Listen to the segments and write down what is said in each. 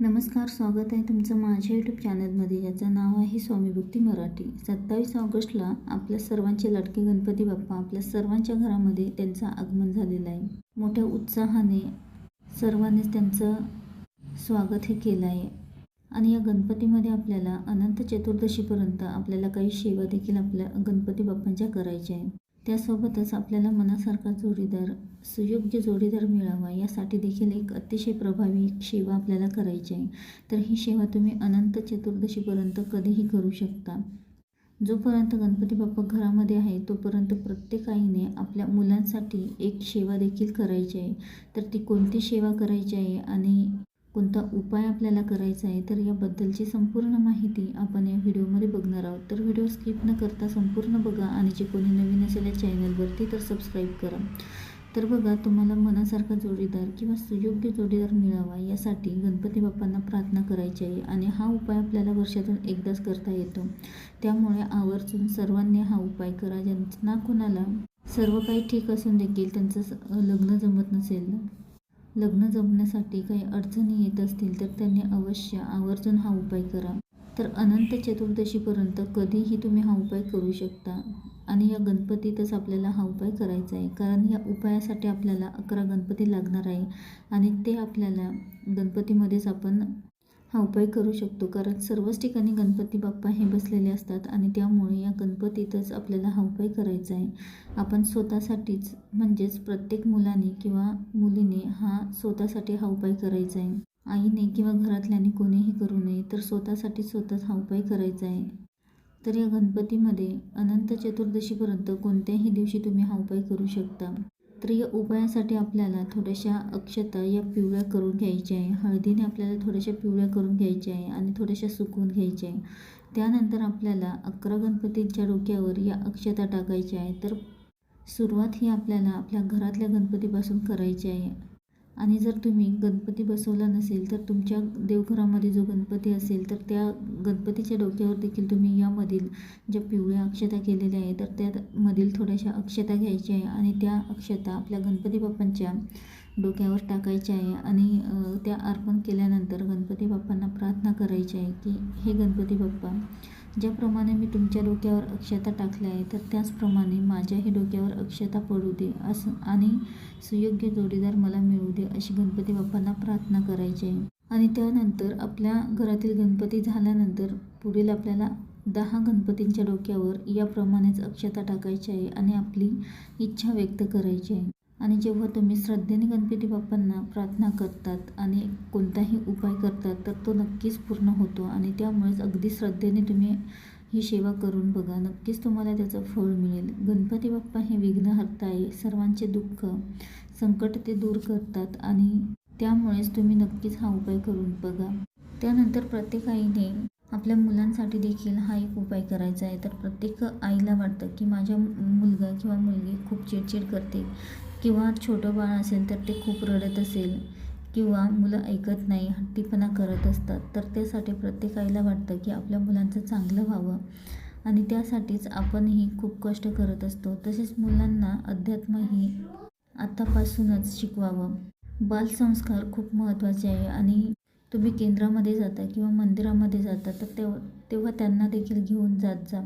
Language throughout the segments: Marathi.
नमस्कार स्वागत आहे तुमचं माझ्या यूट्यूब चॅनलमध्ये ज्याचं नाव आहे स्वामी भक्ती मराठी. सत्तावीस ऑगस्टला आपल्या सर्वांचे लाडके गणपती बाप्पा आपल्या सर्वांच्या घरामध्ये त्यांचं आगमन झालेलं आहे. मोठ्या उत्साहाने सर्वांनीच त्यांचं स्वागत हे केलं आहे. आणि या गणपतीमध्ये आपल्याला अनंत चतुर्दशीपर्यंत आपल्याला काही सेवा देखील आपल्या गणपती बाप्पांच्या करायच्या आहे त्यासोबतच आपल्याला मनासारखा जोडीदार सुयोग्य जोडीदार मिळावा यासाठी देखील एक अतिशय प्रभावी एक सेवा आपल्याला करायची आहे. तर ही सेवा तुम्ही अनंत चतुर्दशीपर्यंत कधीही करू शकता. जोपर्यंत गणपती बाप्पा घरामध्ये आहे तोपर्यंत प्रत्येक आईने आपल्या मुलांसाठी एक सेवा देखील करायची आहे. तर ती कोणती सेवा करायची आहे आणि कोणता उपाय आपल्याला करायचा आहे तर याबद्दलची संपूर्ण माहिती आपण या व्हिडिओमध्ये बघणार आहोत. तर व्हिडिओ स्किप न करता संपूर्ण बघा आणि जे कोणी नवीन असेल या चॅनलवरती तर सबस्क्राईब करा. तर बघा तुम्हाला मनासारखा जोडीदार किंवा सुयोग्य जोडीदार मिळावा यासाठी गणपती बाप्पांना प्रार्थना करायची आहे आणि हा उपाय आपल्याला वर्षातून एकदाच करता येतो. त्यामुळे आवर्जून सर्वांनी हा उपाय करा ज्यांना कोणाला सर्व काही ठीक असून देखील त्यांचं लग्न जमत नसेल. लग्न जमण्यासाठी काही अडचणी येत असतील तर त्यांनी अवश्य आवर्जून हा उपाय करा. तर अनंत चतुर्दशीपर्यंत कधीही तुम्ही हा उपाय करू शकता. आणि या गणपतीतच आपल्याला हा उपाय करायचा आहे. कारण या उपायासाठी आपल्याला अकरा गणपती लागणार आहे. आणि ते आपल्याला गणपतीमध्येच आपण हा उपाय करू शकतो. कारण सर्वच ठिकाणी गणपती बाप्पा हे बसलेले असतात आणि त्यामुळे या गणपतीतच आपल्याला हा उपाय करायचा आहे. आपण स्वतःसाठीच म्हणजेच प्रत्येक मुलाने किंवा मुलीने हा स्वतःसाठी हा उपाय करायचा आहे. आईने किंवा घरातल्याने कोणीही करू नये तर स्वतःसाठी स्वतःच हा उपाय करायचा आहे. तर या गणपतीमध्ये अनंत चतुर्दशीपर्यंत कोणत्याही दिवशी तुम्ही हा उपाय करू शकता. तर या उपायासाठी आपल्याला थोड्याशा अक्षता या पिवळ्या करून घ्यायच्या आहे. हळदीने आपल्याला थोड्याशा पिवळ्या करून घ्यायच्या आहे आणि थोड्याशा सुकवून घ्यायच्या आहे. त्यानंतर आपल्याला अकरा गणपतींच्या डोक्यावर या अक्षता टाकायच्या आहे. तर सुरुवात ही आपल्याला आपल्या घरातल्या गणपतीपासून करायची आहे. आणि जर तुम्ही गणपती बसवला नसेल तर तुमच्या देवघरामध्ये जो गणपती असेल तर त्या गणपतीच्या डोक्यावर देखील तुम्ही यामधील ज्या पिवळ्या अक्षता केलेल्या आहे तर त्यामधील थोड्याशा अक्षता घ्यायच्या आहे आणि त्या अक्षता आपल्या गणपती बाप्पांच्या डोक्यावर टाकायच्या आहे आणि त्या अर्पण केल्यानंतर गणपती बाप्पांना प्रार्थना करायची आहे की हे गणपती बाप्पा ज्याप्रमाणे मी तुमच्या डोक्यावर अक्षता टाकल्या आहे तर त्याचप्रमाणे माझ्याही डोक्यावर अक्षता पडू दे असं आणि सुयोग्य जोडीदार मला मिळू दे अशी गणपती बाप्पांना प्रार्थना करायची आहे. आणि त्यानंतर आपल्या घरातील गणपती झाल्यानंतर पुढील आपल्याला दहा गणपतींच्या डोक्यावर याप्रमाणेच अक्षता टाकायची आहे आणि आपली इच्छा व्यक्त करायची आहे. आणि जेव्हा तुम्ही श्रद्धेने गणपती बाप्पांना प्रार्थना करतात आणि कोणताही उपाय करतात तर तो नक्कीच पूर्ण होतो. आणि त्यामुळेच अगदी श्रद्धेने तुम्ही ही सेवा करून बघा. नक्कीच तुम्हाला त्याचं फळ मिळेल. गणपती बाप्पा हे विघ्नहर्ता आहे सर्वांचे दुःख संकट ते दूर करतात आणि त्यामुळेच तुम्ही नक्कीच हा उपाय करून बघा. त्यानंतर प्रत्येक आईने आपल्या मुलांसाठी देखील हा एक उपाय करायचा आहे. तर प्रत्येक आईला वाटतं की माझ्या मुलगा किंवा मुलगी खूप चिडचिड करते. किंवा छोटं बाळ असेल तर ते खूप रडत असेल किंवा मुलं ऐकत नाही हट्टीपणा करत असतात तर त्यासाठी प्रत्येक आईला वाटतं की आपल्या मुलांचं चांगलं व्हावं. आणि त्यासाठीच आपणही खूप कष्ट करत असतो. तसेच मुलांना अध्यात्मही आतापासूनच शिकवावं. बालसंस्कार खूप महत्त्वाचे आहे. आणि तुम्ही केंद्रामध्ये जाता किंवा मंदिरामध्ये जाता तर तेव्हा तेव्हा त्यांना देखील घेऊन जात जा.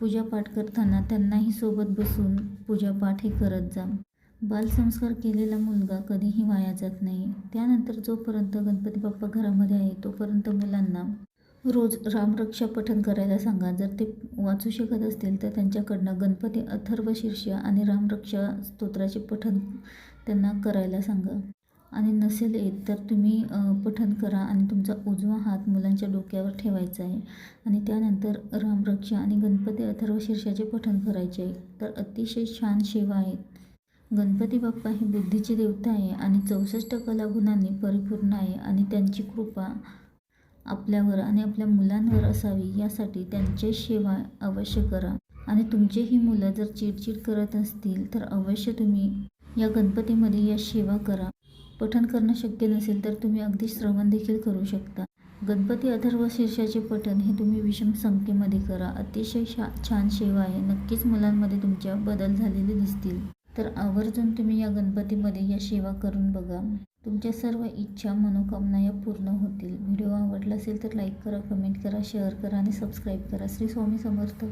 पूजापाठ करताना त्यांनाही सोबत बसून पूजापाठ हे करत जा. बालसंस्कार केलेला मुलगा कधीही वाया जात नाही. त्यानंतर जोपर्यंत गणपती बाप्पा घरामध्ये आहे तोपर्यंत मुलांना रोज रामरक्षा पठण करायला सांगा. जर ते वाचू शकत असतील तर त्यांच्याकडनं गणपती अथर्व शीर्ष आणि रामरक्षा स्तोत्राचे पठण त्यांना करायला सांगा. आणि नसेल येत तर तुम्ही पठण करा आणि तुमचा उजवा हात मुलांच्या डोक्यावर ठेवायचा आहे. आणि त्यानंतर रामरक्षा आणि गणपती अथर्व शीर्षाचे पठण करायचे आहे. तर अतिशय छान सेवा आहेत. गणपती बाप्पा ही बुद्धीची देवता आहे आणि चौसष्ट कलागुणांनी परिपूर्ण आहे आणि त्यांची कृपा आपल्यावर आणि आपल्या मुलांवर असावी यासाठी त्यांची सेवा अवश्य करा. आणि तुमचेही मुलं जर चिडचिड करत असतील तर अवश्य तुम्ही या गणपतीमध्ये या सेवा करा. पठण करणं शक्य नसेल तर तुम्ही अगदी श्रवण देखील करू शकता. गणपती अथर्व शीर्षाचे पठण हे तुम्ही विषम संख्येमध्ये करा. अतिशय शा छान सेवा आहे. नक्कीच मुलांमध्ये तुमच्या बदल झालेले दिसतील. तर आवर्जून तुम्ही या गणपतीमध्ये या सेवा करून बघा. तुमच्या सर्व इच्छा मनोकामना या पूर्ण होतील. व्हिडिओ आवडला असेल तर लाईक करा कमेंट करा शेअर करा आणि सबस्क्राईब करा. श्री स्वामी समर्थ.